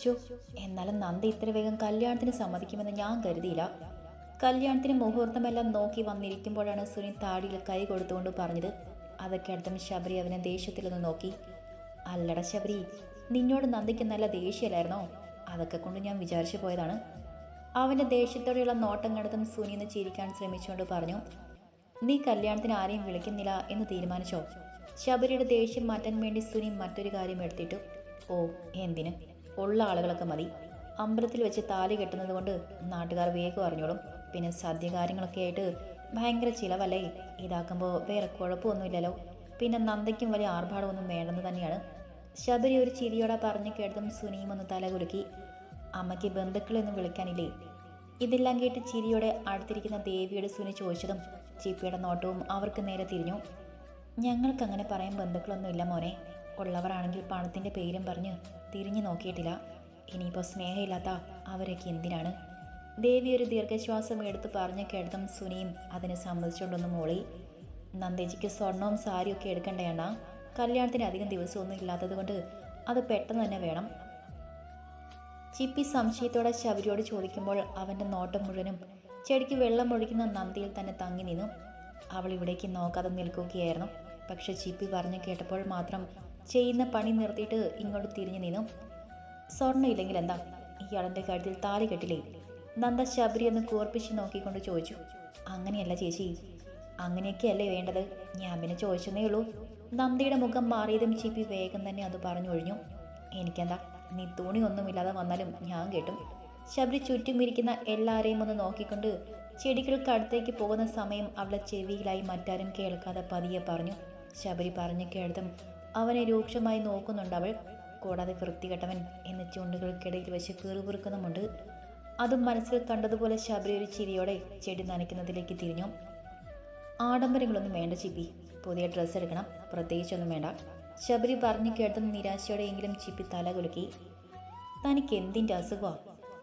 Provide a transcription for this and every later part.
Show എന്നാലും നന്ദി ഇത്ര വേഗം കല്യാണത്തിന് സമ്മതിക്കുമെന്ന് ഞാൻ കരുതിയില്ല. കല്യാണത്തിന് മുഹൂർത്തമെല്ലാം നോക്കി വന്നിരിക്കുമ്പോഴാണ് സുനിൽ താടിയിൽ കൈ കൊടുത്തുകൊണ്ട് പറഞ്ഞത്. അതൊക്കെ അടുത്തും ശബരി അവനെ ദേഷ്യത്തിലൊന്ന് നോക്കി. അല്ലട ശബരി നിന്നോട് നന്ദിക്ക് നല്ല ദേഷ്യമല്ലായിരുന്നോ? അതൊക്കെ കൊണ്ട് ഞാൻ വിചാരിച്ചു പോയതാണ്. അവന്റെ ദേഷ്യത്തോടെയുള്ള നോട്ടം കണ്ടതും സുനി എന്ന് ചിരിക്കാൻ ശ്രമിച്ചുകൊണ്ട് പറഞ്ഞു നീ കല്യാണത്തിന് ആരെയും വിളിക്കുന്നില്ല എന്ന് തീരുമാനിച്ചോ? ശബരിയുടെ ദേഷ്യം മാറ്റാൻ വേണ്ടി സുനി മറ്റൊരു കാര്യം എടുത്തിട്ടു. ഓ എന്തിന്? ഉള്ള ആളുകളൊക്കെ മതി. അമ്പലത്തിൽ വെച്ച് താലി കെട്ടുന്നത് കൊണ്ട് നാട്ടുകാർ വേഗം അറിഞ്ഞോളും. പിന്നെ സദ്യ കാര്യങ്ങളൊക്കെ ആയിട്ട് ഭയങ്കര ചിലവല്ലേ? ഇതാക്കുമ്പോൾ വേറെ കുഴപ്പമൊന്നുമില്ലല്ലോ. പിന്നെ നന്ദയ്ക്കും വലിയ ആർഭാടമൊന്നും വേണ്ടെന്ന് തന്നെയാണ്. ശബരി ഒരു ചിരിയോടെ പറഞ്ഞു കേട്ടതും സുനിയും ഒന്ന് തല കുലുക്കി. അമ്മയ്ക്ക് ബന്ധുക്കളെയൊന്നും വിളിക്കാനില്ലേ? ഇതെല്ലാം കേട്ട് ചിരിയോടെ അടുത്തിരിക്കുന്ന ദേവിയുടെ സുനി ചോദിച്ചതും ചിപ്പിയുടെ നോട്ടവും അവർക്ക് നേരെ തിരിഞ്ഞു. ഞങ്ങൾക്കങ്ങനെ പറയാൻ ബന്ധുക്കളൊന്നും ഇല്ല മോനെ. ഉള്ളവരാണെങ്കിൽ പണത്തിന്റെ പേരും പറഞ്ഞ് തിരിഞ്ഞു നോക്കിയിട്ടില്ല. ഇനിയിപ്പോൾ സ്നേഹമില്ലാത്ത അവരൊക്കെ എന്തിനാണ്? ദേവി ഒരു ദീർഘശ്വാസം എടുത്ത് പറഞ്ഞ കേട്ടതും സുനിയും അതിനെ സമ്മതിച്ചുകൊണ്ടൊന്ന് മോളി. നന്ദേജിക്ക് സ്വർണവും സാരിയൊക്കെ എടുക്കണ്ടേണ്ണ കല്യാണത്തിന് അധികം ദിവസമൊന്നും ഇല്ലാത്തത് കൊണ്ട് അത് പെട്ടെന്ന് തന്നെ വേണം. ചിപ്പി സംശയത്തോടെ ശബരിയോട് ചോദിക്കുമ്പോൾ അവന്റെ നോട്ടം മുഴുവനും ചെടിക്ക് വെള്ളം ഒഴിക്കുന്ന നന്ദിയിൽ തന്നെ തങ്ങി നിന്നു. അവൾ ഇവിടേക്ക് നോക്കാതെ നിൽക്കുകയായിരുന്നു. പക്ഷെ ചിപ്പി പറഞ്ഞു കേട്ടപ്പോൾ മാത്രം ചെയ്യുന്ന പണി നിർത്തിയിട്ട് ഇങ്ങോട്ട് തിരിഞ്ഞു നിന്നു. സ്വർണം ഇല്ലെങ്കിൽ എന്താ? ഇയാളെന്റെ കഴുത്തിൽ താലി കെട്ടില്ലേ? നന്ദ ശബരി എന്ന് കൂർപ്പിച്ച് നോക്കിക്കൊണ്ട് ചോദിച്ചു. അങ്ങനെയല്ല ചേച്ചി. അങ്ങനെയൊക്കെയല്ലേ വേണ്ടത്? ഞാൻ പിന്നെ ചോദിച്ചെന്നേ ഉള്ളൂ. നന്ദിയുടെ മുഖം മാറിയതും ചിപ്പി വേഗം തന്നെ അത് പറഞ്ഞു പറഞ്ഞൊഴിഞ്ഞു എനിക്കെന്താ? നീ തുണിയൊന്നുമില്ലാതെ വന്നാലും ഞാൻ കേട്ടും. ശബരി ചുറ്റും ഇരിക്കുന്ന എല്ലാവരെയും ഒന്ന് നോക്കിക്കൊണ്ട് ചെടികൾക്ക് അടുത്തേക്ക് പോകുന്ന സമയം അവളെ ചെവിയിലായി മറ്റാരും കേൾക്കാതെ പതിയെ പറഞ്ഞു. ശബരി പറഞ്ഞു കേട്ടതും അവനെ രൂക്ഷമായി നോക്കുന്നുണ്ട് അവൾ. കൂടാതെ വൃത്തികെട്ടവൻ എന്ന് ചുണ്ടുകൾക്കിടയിൽ വെച്ച് കീറുപുറുക്കുന്നുമുണ്ട്. അതും മനസ്സിൽ കണ്ടതുപോലെ ശബരി ഒരു ചിരിയോടെ ചെടി നനയ്ക്കുന്നതിലേക്ക് തിരിഞ്ഞു. ആഡംബരങ്ങളൊന്നും വേണ്ട ചിപ്പി. പുതിയ ഡ്രസ്സ് എടുക്കണം. പ്രത്യേകിച്ചൊന്നും വേണ്ട. ശബരി പറഞ്ഞു കേട്ടത് നിരാശയോടെയെങ്കിലും ചിപ്പി തല കുലുക്കി തനിക്ക് എന്തിന്റെ അസുഖമാണ്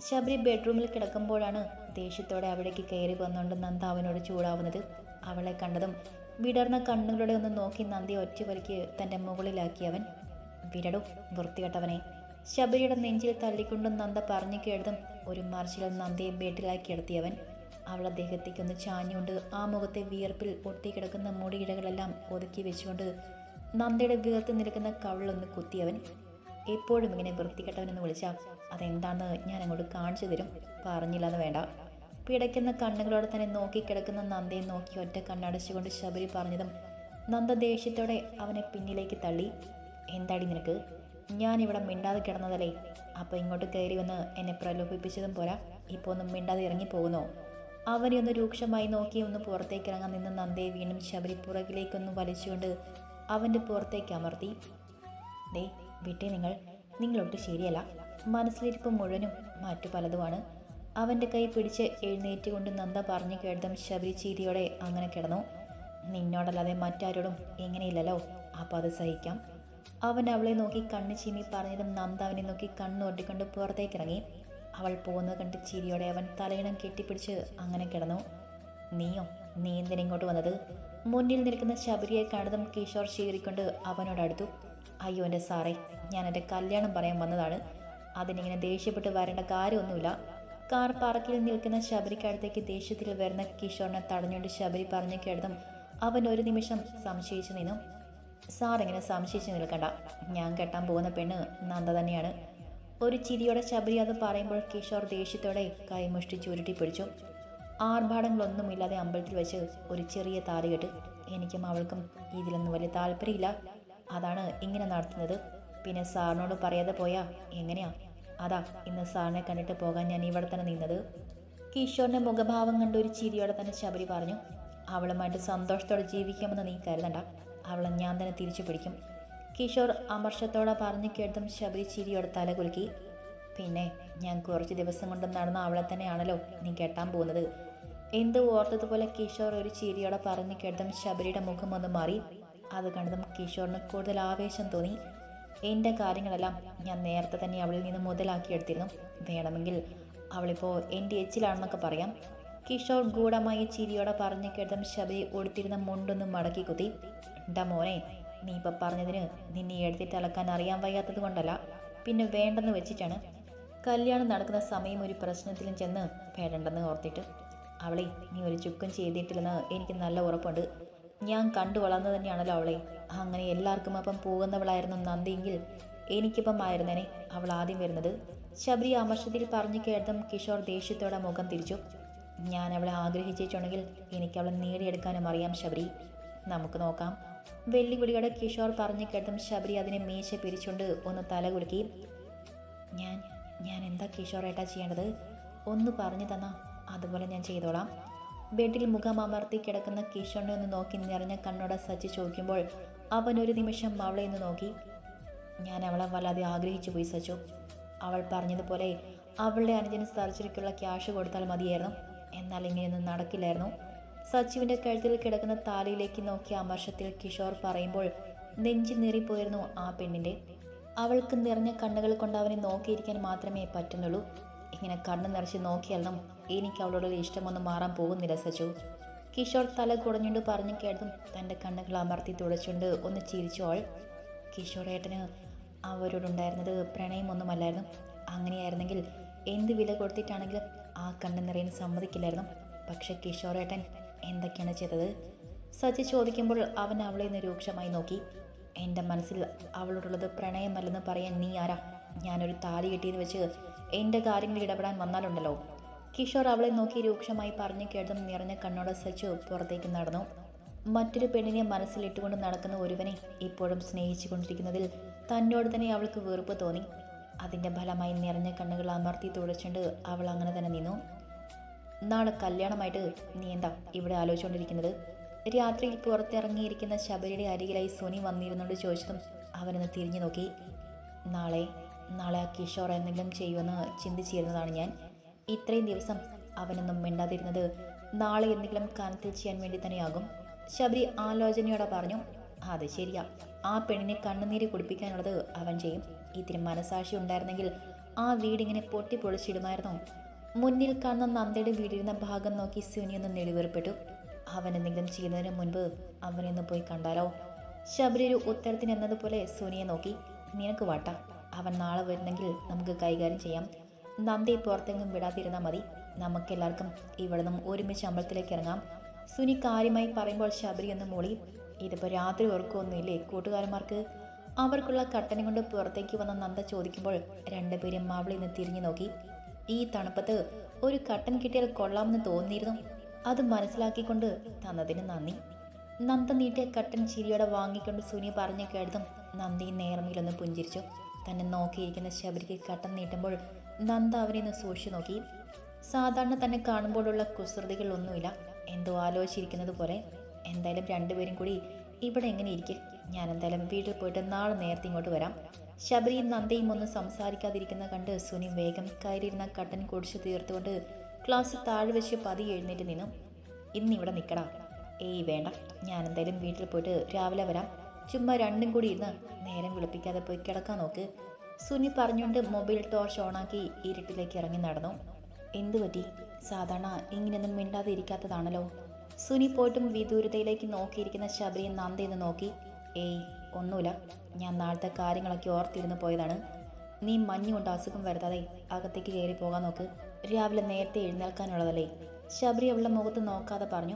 ശബരി ബെഡ്റൂമിൽ കിടക്കുമ്പോഴാണ് ദേഷ്യത്തോടെ അവിടേക്ക് കയറി വന്നുകൊണ്ട് നന്ദ അവനോട് ചൂടാവുന്നത്. അവളെ കണ്ടതും വിടർന്ന കണ്ണുകളുടെ ഒന്ന് നോക്കി നന്ദി ഒറ്റവലിക്ക് തന്റെ മുകളിലാക്കി അവൻ വിടടു വൃത്തികെട്ടവനെ. ശബരിയുടെ നെഞ്ചിൽ തള്ളിക്കൊണ്ടും നന്ദ പറഞ്ഞു കേട്ടതും ഒരു മറിച്ചിൽ നന്ദയെ ബേട്ടിലാക്കി കിടത്തിയവൻ അവൾ അദ്ദേഹത്തേക്കൊന്ന് ചാഞ്ഞുകൊണ്ട് ആ മുഖത്തെ വിയർപ്പിൽ ഒട്ടിക്കിടക്കുന്ന മുടിയിടകളെല്ലാം ഒതുക്കി വെച്ചുകൊണ്ട് നന്ദയുടെ വീർത്ത് നിൽക്കുന്ന കവിളൊന്ന് കുത്തിയവൻ എപ്പോഴും ഇങ്ങനെ വൃത്തികെട്ടവനെന്ന് വിളിച്ചാൽ അതെന്താണെന്ന് ഞാൻ അങ്ങോട്ട് കാണിച്ചു തരും പറഞ്ഞില്ലെന്ന് വേണ്ട. പിടയ്ക്കുന്ന കണ്ണുകളോടെ തന്നെ നോക്കിക്കിടക്കുന്ന നന്ദയെ നോക്കി ഒറ്റ കണ്ണടച്ചുകൊണ്ട് ശബരി പറഞ്ഞതും നന്ദ ദേഷ്യത്തോടെ അവനെ പിന്നിലേക്ക് തള്ളി. എന്താടി നിനക്ക്? ഞാനിവിടെ മിണ്ടാതെ കിടന്നതല്ലേ? അപ്പോൾ ഇങ്ങോട്ട് കയറി വന്ന് എന്നെ പ്രലോഭിപ്പിച്ചതും പോരാ? ഇപ്പോൾ ഒന്നും മിണ്ടാതെ ഇറങ്ങി പോകുന്നോ? അവനെ ഒന്ന് രൂക്ഷമായി നോക്കി ഒന്ന് പുറത്തേക്ക് ഇറങ്ങാൻ നിന്ന് നന്ദയെ വീണ്ടും ശബരി പുറകിലേക്കൊന്ന് വലിച്ചുകൊണ്ട് അവന്റെ പുറത്തേക്ക് അമർത്തി. ദേ വിട്ടേ നിങ്ങൾ. നിങ്ങളൊട്ട് ശരിയല്ല. മനസ്സിലിരിപ്പ് മുഴുവനും മറ്റു പലതുമാണ്. അവന്റെ കൈ പിടിച്ച് എഴുന്നേറ്റുകൊണ്ട് നന്ദ പറഞ്ഞു കേട്ടതും ശബരി ചീരിയോടെ അങ്ങനെ കിടന്നു. നിന്നോടല്ലാതെ മറ്റാരോടും എങ്ങനെയില്ലല്ലോ? അപ്പോൾ അത് സഹിക്കാം. അവൻ അവളെ നോക്കി കണ്ണ് ചീമി പറഞ്ഞതും നന്ദ അവനെ നോക്കി കണ്ണൊട്ടിക്കൊണ്ട് പുറത്തേക്കിറങ്ങി. അവൾ പോകുന്നത് കണ്ട് ചിരിയോടെ അവൻ തലയിണം കെട്ടിപ്പിടിച്ച് അങ്ങനെ കിടന്നു. നീയോ? നീ എന്തിനിങ്ങോട്ട് വന്നത്? മുന്നിൽ നിൽക്കുന്ന ശബരിയെ കണ്ടതും കിഷോർ ചീറിക്കൊണ്ട് അവനോടടുത്തു അയ്യോ എന്റെ സാറേ ഞാൻ എന്റെ കല്യാണം പറയാൻ വന്നതാണ്. അതിനിങ്ങനെ ദേഷ്യപ്പെട്ട് വരേണ്ട കാര്യമൊന്നുമില്ല. കാർ പാർക്കിൽ നിൽക്കുന്ന ശബരിക്കടുത്തേക്ക് ദേഷ്യത്തിൽ വരുന്ന കിഷോറിനെ തടഞ്ഞുകൊണ്ട് ശബരി പറഞ്ഞു കേട്ടതും അവൻ ഒരു നിമിഷം സംശയിച്ചു നിന്നു. സാർ ഇങ്ങനെ സംശയിച്ചു നിൽക്കണ്ട. ഞാൻ കെട്ടാൻ പോകുന്ന പെണ്ണ് നന്ദ തന്നെയാണ്. ഒരു ചിരിയോടെ ശബരി അത് പറയുമ്പോൾ കിഷോർ ദേഷ്യത്തോടെ കൈമുഷ്ടി ചുരുട്ടി പിടിച്ചു. ആർഭാടങ്ങളൊന്നുമില്ലാതെ അമ്പലത്തിൽ വെച്ച് ഒരു ചെറിയ താലികെട്ട് എനിക്കും അവൾക്കും ഇതിലൊന്നും വലിയ താല്പര്യമില്ല. അതാണ് ഇങ്ങനെ നടത്തുന്നത്. പിന്നെ സാറിനോട് പറയാതെ പോയാൽ എങ്ങനെയാ? അതാ ഇന്ന് സാറിനെ കണ്ടിട്ട് പോകാൻ ഞാൻ ഇവിടെ തന്നെ നിന്നത്. കിഷോറിന്റെ മുഖഭാവം കണ്ട് ഒരു ചിരിയോടെ തന്നെ ശബരി പറഞ്ഞു അവളുമായിട്ട് സന്തോഷത്തോടെ ജീവിക്കാമെന്ന് നീ കരുതണ്ട. അവളെ ഞാൻ തന്നെ തിരിച്ചു പിടിക്കും. കിഷോർ അമർഷത്തോടെ പറഞ്ഞു കേട്ടതും ശബരി ചിരിയോടെ തല കുലുക്കി. പിന്നെ ഞാൻ കുറച്ച് ദിവസം കൊണ്ട് നടന്ന അവളെ തന്നെയാണല്ലോ നീ കെട്ടാൻ പോകുന്നത്. എന്ത് ഓർത്തതുപോലെ കിഷോർ ഒരു ചിരിയോടെ പറഞ്ഞു കേട്ടതും ശബരിയുടെ മുഖം ഒന്ന് മാറി. അത് കണ്ടതും കിഷോറിന് കൂടുതൽ ആവേശം തോന്നി. എന്റെ കാര്യങ്ങളെല്ലാം ഞാൻ നേരത്തെ തന്നെ അവളിൽ നിന്ന് മുതലാക്കിയെടുത്തിരുന്നു വേണമെങ്കിൽ അവളിപ്പോൾ എന്റെ എച്ചിലാണെന്നൊക്കെ പറയാം. കിഷോർ ഗൂഢമായി ചിരിയോടെ പറഞ്ഞു കേട്ടതും ശബരി ഓടിത്തിരുന്ന മുണ്ടൊന്നും മടക്കി കുത്തി. ഡാ മോനെ നീ ഇപ്പം പറഞ്ഞതിന് നിന്നെ എടുത്തിട്ട് അലക്കാൻ അറിയാൻ വയ്യാത്തത് കൊണ്ടല്ല. പിന്നെ വേണ്ടെന്ന് വെച്ചിട്ടാണ്. കല്യാണം നടക്കുന്ന സമയം ഒരു പ്രശ്നത്തിലും ചെന്ന് പേടണ്ടെന്ന് ഓർത്തിട്ട്. അവളെ നീ ഒരു ചുക്കും ചെയ്തിട്ടില്ലെന്ന് എനിക്ക് നല്ല ഉറപ്പുണ്ട്. ഞാൻ കണ്ടു വളർന്നു തന്നെയാണല്ലോ അവളെ. അങ്ങനെ എല്ലാവർക്കും അപ്പം പോകുന്നവളായിരുന്നു നന്ദിയെങ്കിൽ എനിക്കിപ്പം ആയിരുന്നേനെ അവൾ ആദ്യം വരുന്നത്. ശബരി അമർഷത്തിൽ പറഞ്ഞു കേട്ടതും കിഷോർ ദേഷ്യത്തോടെ മുഖം തിരിച്ചു. ഞാൻ അവളെ ആഗ്രഹിച്ചിട്ടുണ്ടെങ്കിൽ എനിക്ക് അവളെ നേടിയെടുക്കാനും അറിയാം ശബരി. നമുക്ക് നോക്കാം. വെല്ലുവിളിയോടെ കിഷോർ പറഞ്ഞു കേട്ടും ശബരി അതിനെ മീശ പിരിച്ചുകൊണ്ട് ഒന്ന് തല കുലുക്കി. ഞാൻ ഞാൻ എന്താ കിഷോറേട്ടാ ചെയ്യേണ്ടത്? ഒന്ന് പറഞ്ഞു തന്നാ അതുപോലെ ഞാൻ ചെയ്തോളാം. ബെഡിൽ മുഖം അമർത്തി കിടക്കുന്ന കിഷോറിനെ ഒന്ന് നോക്കി നിറഞ്ഞ കണ്ണോടെ സച്ചി ചോദിക്കുമ്പോൾ അവൻ ഒരു നിമിഷം അവളെ ഒന്ന് നോക്കി. ഞാൻ അവളെ വല്ലാതെ ആഗ്രഹിച്ചു പോയി സച്ചു. അവൾ പറഞ്ഞതുപോലെ അവളുടെ അനുജന് സർജറിക്കുള്ള ക്യാഷ് കൊടുത്താൽ മതിയായിരുന്നു. എന്നാൽ ഇങ്ങനെയൊന്നും നടക്കില്ലായിരുന്നു. സച്ചുവിന്റെ കഴുത്തിൽ കിടക്കുന്ന താലിയിലേക്ക് നോക്കിയ അമർഷത്തിൽ കിഷോർ പറയുമ്പോൾ നെഞ്ചു നേറിപ്പോയിരുന്നു ആ പെണ്ണിന്റെ അവൾക്ക് നിറഞ്ഞ കണ്ണുകൾ കൊണ്ട് അവനെ നോക്കിയിരിക്കാൻ മാത്രമേ പറ്റുന്നുള്ളൂ. ഇങ്ങനെ കണ്ണ് നിറച്ച് നോക്കിയാലും എനിക്ക് അവളോടുള്ള ഇഷ്ടമൊന്നും മാറാൻ പോകുന്നില്ല സച്ചു. കിഷോർ തല കുടഞ്ഞുകൊണ്ട് പറഞ്ഞു കേട്ടതും തന്റെ കണ്ണുകൾ അമർത്തി തുടച്ചുകൊണ്ട് ഒന്ന് ചിരിച്ചു അവൾ കിഷോർ ഏട്ടന് അവരോടുണ്ടായിരുന്നത് പ്രണയമൊന്നുമല്ലായിരുന്നു. അങ്ങനെയായിരുന്നെങ്കിൽ എന്ത് വില കൊടുത്തിട്ടാണെങ്കിലും ആ കണ്ണു നിറയാൻ സമ്മതിക്കില്ലായിരുന്നു. പക്ഷെ കിഷോറേട്ടൻ എന്തൊക്കെയാണ് ചെയ്തത്? സജി ചോദിക്കുമ്പോൾ അവൻ അവളെ നിരൂക്ഷമായി രൂക്ഷമായി നോക്കി. എന്റെ മനസ്സിൽ അവളോടുള്ളത് പ്രണയമല്ലെന്ന് പറയാൻ നീ ആരാ? ഞാനൊരു താലി കെട്ടിയെന്ന് വെച്ച് എന്റെ കാര്യങ്ങളിൽ ഇടപെടാൻ വന്നാലുണ്ടല്ലോ. കിഷോർ അവളെ നോക്കി രൂക്ഷമായി പറഞ്ഞു കേട്ടതും നിറഞ്ഞ കണ്ണോടെ സച്ചു പുറത്തേക്ക് നടന്നു. മറ്റൊരു പെണ്ണിനെ മനസ്സിലിട്ടുകൊണ്ട് നടക്കുന്ന ഒരുവനെ ഇപ്പോഴും സ്നേഹിച്ചു കൊണ്ടിരിക്കുന്നതിൽ തന്നോട് തന്നെ അവൾക്ക് വെറുപ്പ് തോന്നി. അതിന്റെ ഫലമായി നിറഞ്ഞ കണ്ണുകൾ അമർത്തി തുടച്ചുകൊണ്ട് അവൾ അങ്ങനെ തന്നെ നിന്നു. നാളെ കല്യാണമായിട്ട് നീ എന്താ ഇവിടെ ആലോചിച്ചുകൊണ്ടിരിക്കുന്നത് രാത്രിയിൽ പുറത്തിറങ്ങിയിരിക്കുന്ന ശബരിയുടെ അരികിലായി സുനി വന്നിരുന്നുകൊണ്ട് ചോദിച്ചതും അവനൊന്ന് തിരിഞ്ഞു നോക്കി. നാളെ നാളെ ആ കിഷോർ എന്തെങ്കിലും ചെയ്യുമെന്ന് ചിന്തിച്ചിരുന്നതാണ് ഞാൻ. ഇത്രയും ദിവസം അവനൊന്നും മിണ്ടാതിരുന്നത് നാളെ എന്തെങ്കിലും കനത്തിൽ ചെയ്യാൻ വേണ്ടി തന്നെയാകും. ശബരി ആലോചനയോടെ പറഞ്ഞു അത് ശരിയാ. ആ പെണ്ണിനെ കണ്ണുനീര് കുടിപ്പിക്കാനുള്ളത് അവൻ ചെയ്യും. ഇത്തിരി മനസാക്ഷി ഉണ്ടായിരുന്നെങ്കിൽ ആ വീടിങ്ങനെ പൊട്ടി പൊളിച്ചിടുമായിരുന്നു മുന്നിൽ കാണുന്ന നന്ദയുടെ വീടിരുന്ന ഭാഗം നോക്കി സുനിയൊന്ന് നെടുവേർപ്പെട്ടു അവൻ എന്തെങ്കിലും ചെയ്യുന്നതിന് മുൻപ് അവനെന്ന് പോയി കണ്ടാലോ? ശബരി ഒരു ഉത്തരത്തിനെന്നതുപോലെ സുനിയെ നോക്കി. നിനക്ക് വാട്ട. അവൻ നാളെ വരുന്നെങ്കിൽ നമുക്ക് കൈകാര്യം ചെയ്യാം. നന്ദി പുറത്തെങ്ങും വിടാതിരുന്നാൽ മതി. നമുക്കെല്ലാവർക്കും ഇവിടെ നിന്നും ഒരുമിച്ച് അമ്പലത്തിലേക്ക് ഇറങ്ങാം. സുനി കാര്യമായി പറയുമ്പോൾ ശബരി ഒന്ന് മൂളി. ഇതിപ്പോൾ രാത്രി ഉറക്കമൊന്നുമില്ലേ കൂട്ടുകാരന്മാർക്ക്? അവർക്കുള്ള കട്ടനും കൊണ്ട് പുറത്തേക്ക് വന്ന നന്ദ ചോദിക്കുമ്പോൾ രണ്ടുപേരും മാവിളിൽ നിന്ന് തിരിഞ്ഞു നോക്കി. ഈ തണുപ്പത്ത് ഒരു കട്ടൻ കിട്ടിയാൽ കൊള്ളാമെന്ന് തോന്നിയിരുന്നു. അത് മനസ്സിലാക്കിക്കൊണ്ട് തന്നതിന് നന്ദി. നന്ദ നീട്ടിയ കട്ടൻ ചിരിയോടെ വാങ്ങിക്കൊണ്ട് സുനി പറഞ്ഞു കേട്ടതും നന്ദി നേർമയിലൊന്ന് പുഞ്ചിരിച്ചു. തന്നെ നോക്കിയിരിക്കുന്ന ശബരിക്ക് കട്ടൻ നീട്ടുമ്പോൾ നന്ദ അവനെ സൂക്ഷിച്ചു നോക്കി. സാധാരണ തന്നെ കാണുമ്പോഴുള്ള കുസൃതികളൊന്നുമില്ല എന്തോ ആലോചിച്ചിരിക്കുന്നത് പോലെ എന്തായാലും രണ്ടുപേരും കൂടി ഇവിടെ എങ്ങനെ ഇരിക്കും? ഞാൻ എന്തായാലും വീട്ടിൽ പോയിട്ട് നാളെ നേരത്തെ ഇങ്ങോട്ട് വരാം. ശബരിയും നന്ദയും ഒന്നും സംസാരിക്കാതിരിക്കുന്ന കണ്ട് സുനി വേഗം കയറിയിരുന്ന കട്ടൻ കുടിച്ചു തീർത്തുകൊണ്ട് ക്ലാസ് താഴെ വെച്ച് പതി എഴുന്നേറ്റ് നിന്നു. ഇന്നിവിടെ നിൽക്കടാ. ഏയ് വേണ്ട. ഞാൻ എന്തായാലും വീട്ടിൽ പോയിട്ട് രാവിലെ വരാം. ചുമ്മാ രണ്ടും കൂടി ഇരുന്ന് നേരം വിളിപ്പിക്കാതെ പോയി കിടക്കാൻ നോക്ക്. സുനി പറഞ്ഞുകൊണ്ട് മൊബൈൽ ടോർച്ച് ഓണാക്കി ഇരുട്ടിലേക്ക് ഇറങ്ങി നടന്നു. എന്തു പറ്റി സാധാരണ ഇങ്ങനെയൊന്നും മിണ്ടാതെ ഇരിക്കാത്തതാണല്ലോ. സുനി പോയിട്ടും വിദൂരതയിലേക്ക് നോക്കിയിരിക്കുന്ന ശബരിയെ നന്ദയെന്ന് നോക്കി. ഏയ് ഒന്നുമില്ല. ഞാൻ നാളത്തെ കാര്യങ്ങളൊക്കെ ഓർത്തിരുന്ന് പോയതാണ്. നീ മഞ്ഞുകൊണ്ട് അസുഖം വരുത്താതെ അകത്തേക്ക് കയറി പോകാൻ നോക്ക്. രാവിലെ നേരത്തെ എഴുന്നേൽക്കാനുള്ളതല്ലേ. ശബരി അവളുടെ മുഖത്ത് നോക്കാതെ പറഞ്ഞു.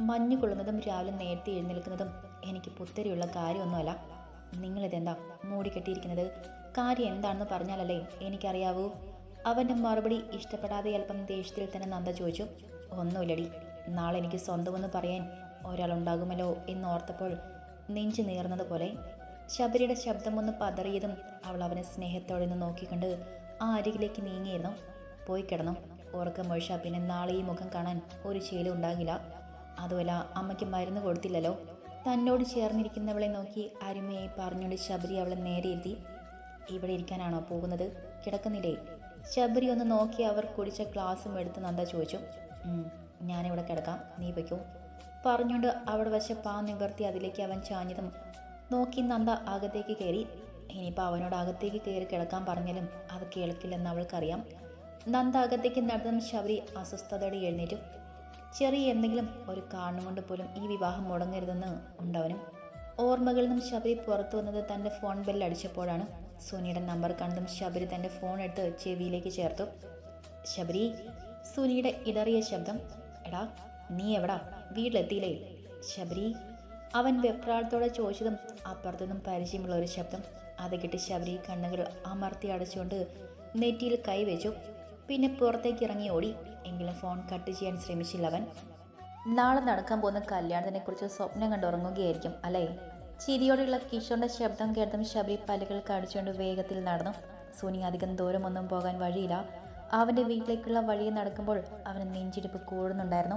മഞ്ഞു കൊള്ളുന്നതും രാവിലെ നേരത്തെ എഴുന്നേൽക്കുന്നതും എനിക്ക് പുത്തരിയുള്ള കാര്യമൊന്നുമല്ല. നിങ്ങളിതെന്താ മൂടിക്കെട്ടിയിരിക്കുന്നത്? കാര്യം എന്താണെന്ന് പറഞ്ഞാലല്ലേ എനിക്കറിയാവൂ. അവന്റെ മറുപടി ഇഷ്ടപ്പെടാതെ അല്പം ദേഷ്യത്തിൽ തന്നെ നന്ദ ചോദിച്ചു ഒന്നുമില്ലടി നാളെ എനിക്ക് സ്വന്തമെന്ന് പറയാൻ ഒരാളുണ്ടാകുമല്ലോ എന്നോർത്തപ്പോൾ നെഞ്ചു നീർന്നതുപോലെ ശബരിയുടെ ശബ്ദമൊന്ന് പതറിയതും അവൾ അവനെ സ്നേഹത്തോടെ നിന്ന് നോക്കിക്കൊണ്ട് ആ അരികിലേക്ക് നീങ്ങിയിരുന്നു. പോയി കിടന്നു ഉറക്കം മൊഴിച്ച പിന്നെ നാളെ ഈ മുഖം കാണാൻ ഒരു ശീലം ഉണ്ടാകില്ല. അതുമല്ല അമ്മയ്ക്ക് മരുന്ന് കൊടുത്തില്ലല്ലോ. തന്നോട് ചേർന്നിരിക്കുന്നവളെ നോക്കി അരുമയായി പറഞ്ഞുകൊണ്ട് ശബരി അവളെ നേരെ ഇരുത്തി ഇവിടെ ഇരിക്കാനാണോ പോകുന്നത്? കിടക്കുന്നില്ലേ? ശബരി ഒന്ന് നോക്കി അവർ കുടിച്ച ഗ്ലാസും എടുത്ത് നന്ദ ചോദിച്ചു. "ഉം, ഞാനിവിടെ കിടക്കാം. നീ വയ്ക്കൂ. പറഞ്ഞുകൊണ്ട് അവിടെ വെച്ച പാ നിവർത്തി അതിലേക്ക് അവൻ ചാഞ്ഞതും നോക്കി നന്ദ അകത്തേക്ക് കയറി. ഇനിയിപ്പോൾ അവനോട് അകത്തേക്ക് കയറി കിടക്കാൻ പറഞ്ഞാലും അത് കേൾക്കില്ലെന്ന് അവൾക്കറിയാം. നന്ദ അകത്തേക്ക് നടന്നതും ശബരി അസ്വസ്ഥതയോടെ എഴുന്നേറ്റു. ചെറിയ എന്തെങ്കിലും ഒരു കാരണം കൊണ്ട് പോലും ഈ വിവാഹം മുടങ്ങരുതെന്ന് ഉണ്ടവനും ഓർമ്മകളിൽ നിന്നും ശബരി പുറത്തു വന്നത് തന്റെ ഫോൺ ബെല്ല് അടിച്ചപ്പോഴാണ്. സുനിയുടെ നമ്പർ കണ്ടും ശബരി തന്റെ ഫോൺ എടുത്ത് ചെവിയിലേക്ക് ചേർത്തു. ശബരി സുനിയുടെ ഇടറിയ ശബ്ദം എടാ നീ എവിടാ? വീട്ടിലെത്തിയില്ലേ? ശബരി അവൻ വെപ്രാളത്തോടെ ചോദിച്ചതും അപ്പുറത്തുനിന്നും പരിചയമുള്ള ഒരു ശബ്ദം. അത് കിട്ടി ശബരി കണ്ണുകൾ അമർത്തി അടച്ചുകൊണ്ട് നെറ്റിയിൽ കൈവച്ചു പിന്നെ പുറത്തേക്ക് ഇറങ്ങി ഓടി. എങ്കിലും ഫോൺ കട്ട് ചെയ്യാൻ ശ്രമിച്ചില്ല അവൻ. നാളെ നടക്കാൻ പോകുന്ന കല്യാണത്തിനെ കുറിച്ച് സ്വപ്നം കണ്ടുറങ്ങുകയായിരിക്കും അല്ലേ? ചിരിയോടെയുള്ള കിഷോറിന്റെ ശബ്ദം കേട്ടതും ശബരി പല്ലുകൾ കടിച്ചുകൊണ്ട് വേഗത്തിൽ നടന്നു. സുനി അധികം ദൂരമൊന്നും പോകാൻ വഴിയില്ല. അവന്റെ വീട്ടിലേക്കുള്ള വഴി നടക്കുമ്പോൾ അവന് നെഞ്ചിടിപ്പ് കൂടുന്നുണ്ടായിരുന്നു.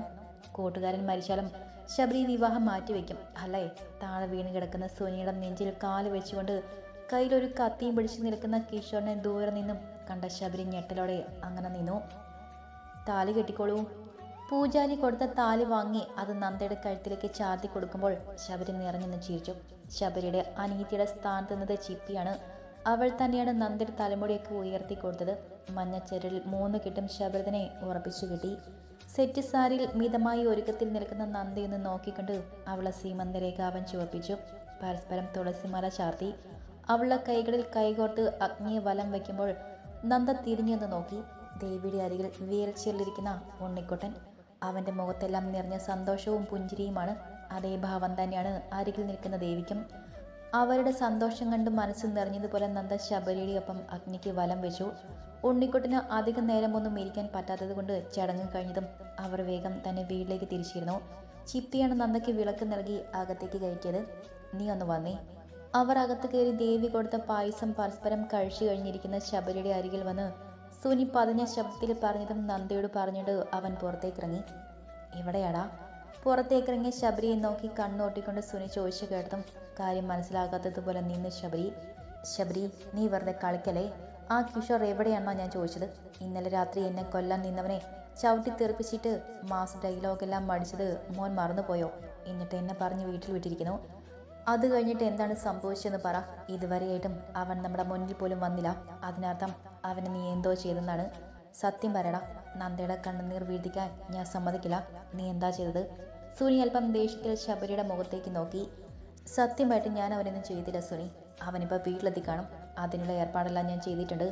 കൂട്ടുകാരൻ മരിച്ചാലും ശബരി വിവാഹം മാറ്റിവെക്കും അല്ലേ? താഴെ വീണ് കിടക്കുന്ന സുനിയുടെ നെഞ്ചിൽ കാൽ വെച്ചുകൊണ്ട് കയ്യിലൊരു കത്തിയും പിടിച്ചു നിൽക്കുന്ന കിഷോറിനെ ദൂരെ നിന്നും കണ്ട ശബരി ഞെട്ടലോടെ അങ്ങനെ നിന്നു. താലി കെട്ടിക്കോളൂ പൂജാരി കൊടുത്ത താലി വാങ്ങി അത് നന്ദയുടെ കഴുത്തിലേക്ക് ചാർത്തി കൊടുക്കുമ്പോൾ ശബരി നിറഞ്ഞെന്ന് ചിരിച്ചു. ശബരിയുടെ അനീതിയുടെ സ്ഥാനത്ത് നിന്നത് ചിപ്പിയാണ്. അവൾ തന്നെയാണ് നന്ദയുടെ തലമുടിയൊക്കെ ഉയർത്തി കൊടുത്തത്. മഞ്ഞച്ചെരലിൽ മൂന്ന് കിട്ടും ശബരിതനെ ഉറപ്പിച്ചു കിട്ടി. സെറ്റ് സാരിയിൽ മിതമായി ഒരുക്കത്തിൽ നിൽക്കുന്ന നന്ദയൊന്ന് നോക്കിക്കൊണ്ട് അവളെ സീമന്തരേഖ അവൻ ചുവപ്പിച്ചു. പരസ്പരം തുളസിമല ചാർത്തി. അവളുടെ കൈകളിൽ കൈകോർത്ത് അഗ്നിയെ വലം വയ്ക്കുമ്പോൾ നന്ദ തിരിഞ്ഞൊന്ന് നോക്കി. ദേവിയുടെ അരികിൽ വീൽച്ചെയറിലിരിക്കുന്ന ഉണ്ണിക്കുട്ടൻ അവന്റെ മുഖത്തെല്ലാം നിറഞ്ഞ സന്തോഷവും പുഞ്ചിരിയുമാണ് അതേ ഭാവം തന്നെയാണ് അരികിൽ നിൽക്കുന്ന ദേവിക്കും. അവരുടെ സന്തോഷം കണ്ട് മനസ്സ് നിറഞ്ഞതുപോലെ നന്ദ ശബരിയുടെ ഒപ്പം അഗ്നിക്ക് വലം വെച്ചു. ഉണ്ണിക്കുട്ടിന് അധികം നേരമൊന്നും ഇരിക്കാൻ പറ്റാത്തത് കൊണ്ട് ചടങ്ങ് കഴിഞ്ഞതും അവർ വേഗം തന്നെ വീട്ടിലേക്ക് തിരിച്ചിരുന്നു. ചിപ്പിയാണ് നന്ദയ്ക്ക് വിളക്ക് നൽകി അകത്തേക്ക് കയറ്റിയത്. നീ ഒന്ന് വന്നേ അവർ അകത്ത് കയറി ദേവി കൊടുത്ത പായസം പരസ്പരം കഴിച്ചു കഴിഞ്ഞിരിക്കുന്ന ശബരിയുടെ അരികിൽ വന്ന് സുനി പതിഞ്ഞ ശബ്ദത്തിൽ പറഞ്ഞതും നന്ദയോട് പറഞ്ഞിട്ട് അവൻ പുറത്തേക്കിറങ്ങി. എവിടെയാടാ? പുറത്തേക്കിറങ്ങി ശബരിയെ നോക്കി കണ്ണോട്ടിക്കൊണ്ട് സുനി ചോദിച്ചു കേട്ടതും കാര്യം മനസ്സിലാകാത്തതുപോലെ നിന്ന് ശബരി. ശബരി നീ വെറുതെ കളിക്കലേ ആ കിഷോർ എവിടെയാണോ ഞാൻ ചോദിച്ചത്? ഇന്നലെ രാത്രി എന്നെ കൊല്ലാൻ നിന്നവനെ ചവിട്ടി തെറിപ്പിച്ചിട്ട് മാസ് ഡയലോഗെല്ലാം മടിച്ചത് മോൻ മറന്നുപോയോ? എന്നിട്ട് എന്നെ പറഞ്ഞ് വീട്ടിൽ വിട്ടിരിക്കുന്നു. അത് കഴിഞ്ഞിട്ട് എന്താണ് സംഭവിച്ചതെന്ന് പറ. ഇതുവരെയായിട്ടും അവൻ നമ്മുടെ മുന്നിൽ പോലും വന്നില്ല. അതിനർത്ഥം അവന് നീ എന്തോ ചെയ്തെന്നാണ് സത്യം പറയടാ. നന്ദയുടെ കണ്ണുനീർ വീഴ്ത്തിക്കാൻ ഞാൻ സമ്മതിക്കില്ല. നീ എന്താ ചെയ്തത്? സുനി അല്പം ദേഷ്യത്തിൽ ശബരിയുടെ മുഖത്തേക്ക് നോക്കി. സത്യമായിട്ട് ഞാൻ അവനൊന്നും ചെയ്തില്ല സുനി. അവനിപ്പോൾ വീട്ടിലെത്തി കാണും. അതിനുള്ള ഏർപ്പാടെല്ലാം ഞാൻ ചെയ്തിട്ടുണ്ട്.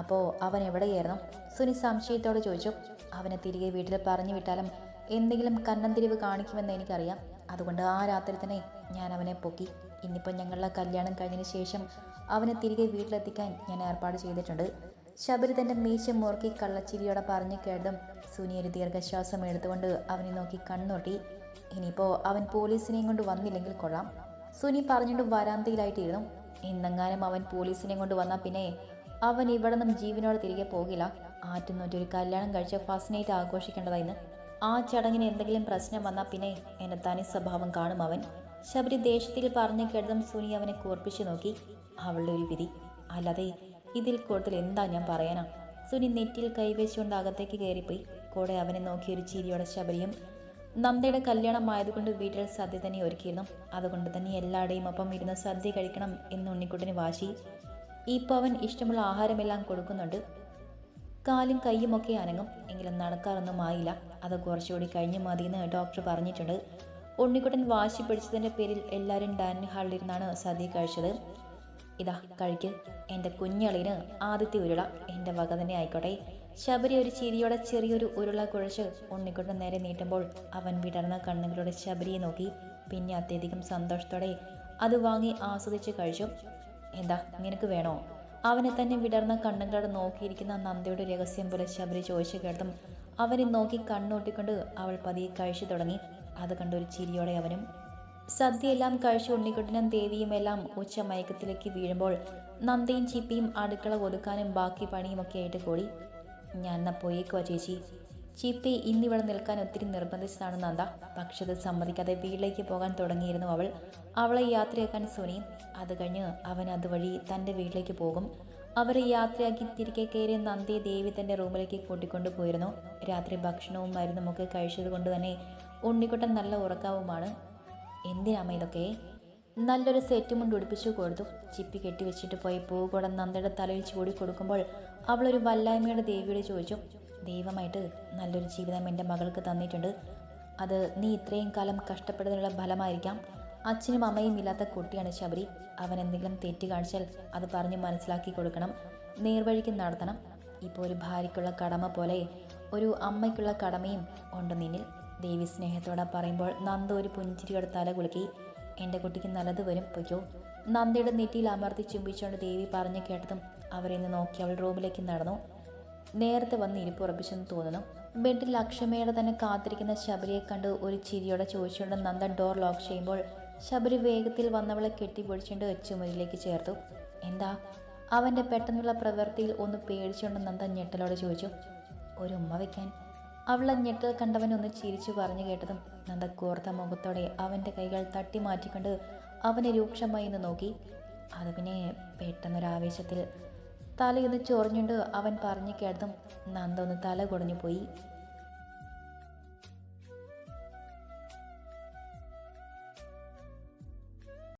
അപ്പോൾ അവൻ എവിടെയായിരുന്നു? സുനി സംശയത്തോടെ ചോദിച്ചു. അവനെ തിരികെ വീട്ടിൽ പറഞ്ഞു വിട്ടാലും എന്തെങ്കിലും കണ്ണന്തിരിവ് തിരിവ് കാണിക്കുമെന്ന് എനിക്കറിയാം. അതുകൊണ്ട് ആ രാത്രി തന്നെ ഞാൻ അവനെ പൊക്കി. ഇന്നിപ്പോൾ ഞങ്ങളുടെ കല്യാണം കഴിഞ്ഞതിന് ശേഷം അവനെ തിരികെ വീട്ടിലെത്തിക്കാൻ ഞാൻ ഏർപ്പാട് ചെയ്തിട്ടുണ്ട്. ശബരി തന്റെ മീശ മുറുക്കി കള്ളച്ചിരിയോടെ പറഞ്ഞു കേട്ടതും സുനി ഒരു ദീർഘശ്വാസം എടുത്തുകൊണ്ട് അവനെ നോക്കി കണ്ണൊട്ടി ഇനിയിപ്പോൾ അവൻ പോലീസിനെയും കൊണ്ട് വന്നില്ലെങ്കിൽ കൊള്ളാം. സുനി പറഞ്ഞിട്ട് വരാന്തയിലായിട്ടിരുന്നു. ഇന്നെങ്ങാനും അവൻ പോലീസിനെയും കൊണ്ട് വന്നാൽ പിന്നെ അവൻ ഇവിടെ നിന്നും ജീവനോടെ തിരികെ പോകില്ല. ഒരു കല്യാണം കഴിച്ച ഫസ്റ്റ് നൈറ്റ് ആഘോഷിക്കേണ്ടതായിരുന്നു ആ ചടങ്ങിന് എന്തെങ്കിലും പ്രശ്നം വന്നാൽ പിന്നെ എന്നെ തനി സ്വഭാവം കാണും അവൻ. ശബരി ദേഷ്യത്തിൽ പറഞ്ഞു കേട്ടതും സുനി അവനെ കൂർപ്പിച്ചു നോക്കി. അവളുടെ ഒരു വിധി. അല്ലാതെ ഇതിൽ കൂടുതൽ എന്താ ഞാൻ പറയാനാ? സുനി നെറ്റിൽ കൈവച്ചുകൊണ്ട് അകത്തേക്ക് കയറിപ്പോയി. കൂടെ അവനെ നോക്കി ഒരു ചിരിയോടെ ശബരിയും നന്ദയുടെ കല്യാണം ആയതുകൊണ്ട് വീട്ടിൽ സദ്യ തന്നെ ഒരുക്കിയിരുന്നു. അതുകൊണ്ട് തന്നെ എല്ലാവരുടെയും ഒപ്പം ഇരുന്ന് സദ്യ കഴിക്കണം എന്ന് ഉണ്ണിക്കുട്ടന് വാശി. ഇപ്പോൾ അവൻ ഇഷ്ടമുള്ള ആഹാരമെല്ലാം കൊടുക്കുന്നുണ്ട്. കാലും കൈയുമൊക്കെ അനങ്ങും. എങ്കിലും നടക്കാറൊന്നും ആയില്ല. അത് കുറച്ചുകൂടി കഴിഞ്ഞ് മതിയെന്ന് ഡോക്ടർ പറഞ്ഞിട്ടുണ്ട്. ഉണ്ണിക്കുട്ടൻ വാശി പിടിച്ചതിന്റെ പേരിൽ എല്ലാവരും ഡൈനിങ് ഹാളിലിരുന്നാണ് സദ്യ കഴിച്ചത്. ഇതാ കഴിക്ക്. എന്റെ കുഞ്ഞളിന് ആദ്യത്തെ ഉരുള. എന്റെ വക തന്നെ ആയിക്കോട്ടെ. ശബരി ഒരു ചിരിയോടെ ചെറിയൊരു ഉരുള കുഴച്ച് ഉണ്ണിക്കുട്ടൻ നേരെ നീട്ടുമ്പോൾ അവൻ വിടർന്ന കണ്ണുകളോടെ ശബരിയെ നോക്കി. പിന്നെ അത്യധികം സന്തോഷത്തോടെ അത് വാങ്ങി ആസ്വദിച്ച് കഴിച്ചു. എന്താ നിനക്ക് വേണോ? അവനെ തന്നെ വിടർന്ന കണ്ണുകളോട് നോക്കിയിരിക്കുന്ന നന്ദയുടെ രഹസ്യം പോലെ ശബരി ചോദിച്ചു കേട്ടും അവനെ നോക്കി കണ്ണൂട്ടിക്കൊണ്ട് അവൾ പതിയെ കഴിച്ചു തുടങ്ങി. അത് കണ്ടൊരു ചിരിയോടെ അവനും സദ്യയെല്ലാം കഴിച്ച് ഉണ്ണിക്കുട്ടനും ദേവിയും എല്ലാം ഉച്ച മയക്കത്തിലേക്ക് വീഴുമ്പോൾ നന്ദയും ചിപ്പിയും അടുക്കള ഒതുക്കാനും ബാക്കി പണിയുമൊക്കെ ആയിട്ട് കൂടി. ഞാൻ എന്നാ പോയേക്കുവാ ചേച്ചി. ചിപ്പി ഇന്നിവിടെ നിൽക്കാൻ ഒത്തിരി നിർബന്ധിച്ചതാണ് നന്ദ. പക്ഷെ അത് സമ്മതിക്കാതെ വീട്ടിലേക്ക് പോകാൻ തുടങ്ങിയിരുന്നു അവൾ. അവളെ യാത്രയാക്കാൻ സുനിയും അത് കഴിഞ്ഞ് അവൻ അതുവഴി തന്റെ വീട്ടിലേക്ക് പോകും. അവരെ യാത്രയാക്കി തിരികെ കയറിയ നന്ദിയെ ദേവി തന്റെ റൂമിലേക്ക് കൂട്ടിക്കൊണ്ടു പോയിരുന്നു. രാത്രി ഭക്ഷണവും മരുന്നുമൊക്കെ കഴിച്ചത് കൊണ്ട് തന്നെ ഉണ്ണിക്കുട്ടൻ നല്ല ഉറക്കാവുമാണ്. എന്തിനാമ ഇതൊക്കെ നല്ലൊരു സെറ്റ് മുണ്ട് ഉടുപ്പിച്ചു കൊടുത്തു. ചിപ്പി കെട്ടിവെച്ചിട്ട് പോയി പൂകുടം നന്ദയുടെ തലയിൽ ചൂടി കൊടുക്കുമ്പോൾ അവളൊരു വല്ലായ്മയുടെ ദേവിയോട് ചോദിച്ചു ദൈവമായിട്ട് നല്ലൊരു ജീവിതം എന്റെ മകൾക്ക് തന്നിട്ടുണ്ട്. അത് നീ ഇത്രയും കാലം കഷ്ടപ്പെടുന്നതിനുള്ള ഫലമായിരിക്കാം. അച്ഛനും അമ്മയും ഇല്ലാത്ത കുട്ടിയാണ് ശബരി. അവൻ എന്തെങ്കിലും തെറ്റ് കാണിച്ചാൽ അത് പറഞ്ഞ് മനസ്സിലാക്കി കൊടുക്കണം. നേർവഴിക്ക് നടത്തണം. ഇപ്പോൾ ഒരു ഭാര്യയ്ക്കുള്ള കടമ പോലെ ഒരു അമ്മയ്ക്കുള്ള കടമയും ഉണ്ട് നിന്നിൽ. ദേവി സ്നേഹത്തോടെ പറയുമ്പോൾ നന്ദ ഒരു പുഞ്ചിരിയോടെ തല കുലുക്കി. എന്റെ കുട്ടിക്ക് നല്ലത് വരും പൊയ്ക്കോ. നന്ദയുടെ നെറ്റിയിൽ അമർത്തി ചുംബിച്ചുകൊണ്ട് ദേവി പറഞ്ഞു കേട്ടതും അവരെന്ന് നോക്കി അവൾ റൂമിലേക്ക് നടന്നു. നേരത്തെ വന്ന് ഇരിപ്പുറപ്പിച്ചെന്ന് തോന്നുന്നു. ബെഡിൽ അക്ഷമയുടെ തന്നെ കാത്തിരിക്കുന്ന ശബരിയെ കണ്ട് ഒരു ചിരിയോടെ ചോദിച്ചുകൊണ്ട് നന്ദൻ ഡോർ ലോക്ക് ചെയ്യുമ്പോൾ ശബരി വേഗത്തിൽ വന്നവളെ കെട്ടിപ്പൊടിച്ചുകൊണ്ട് ചുമരിലേക്ക് ചേർത്തു. എന്താ? അവന്റെ പെട്ടെന്നുള്ള പ്രവൃത്തിയിൽ ഒന്ന് പേടിച്ചുകൊണ്ട് നന്ദൻ ഞെട്ടലോടെ ചോദിച്ചു. ഒരു ഉമ്മ വയ്ക്കാൻ അവളെ ഞെട്ടൽ കണ്ടവൻ ഒന്ന് ചിരിച്ചു പറഞ്ഞു കേട്ടതും നന്ദ കോർത്ത മുഖത്തോടെ അവന്റെ കൈകൾ തട്ടി മാറ്റിക്കൊണ്ട് അവനെ രൂക്ഷമായി ഒന്ന് നോക്കി. അത് പിന്നെ പെട്ടെന്നൊരാവേശത്തിൽ തലയൊന്ന് ചൊറിഞ്ഞുകൊണ്ട് അവൻ പറഞ്ഞു കേട്ടതും നന്ദ ഒന്ന് തല കുടഞ്ഞു പോയി.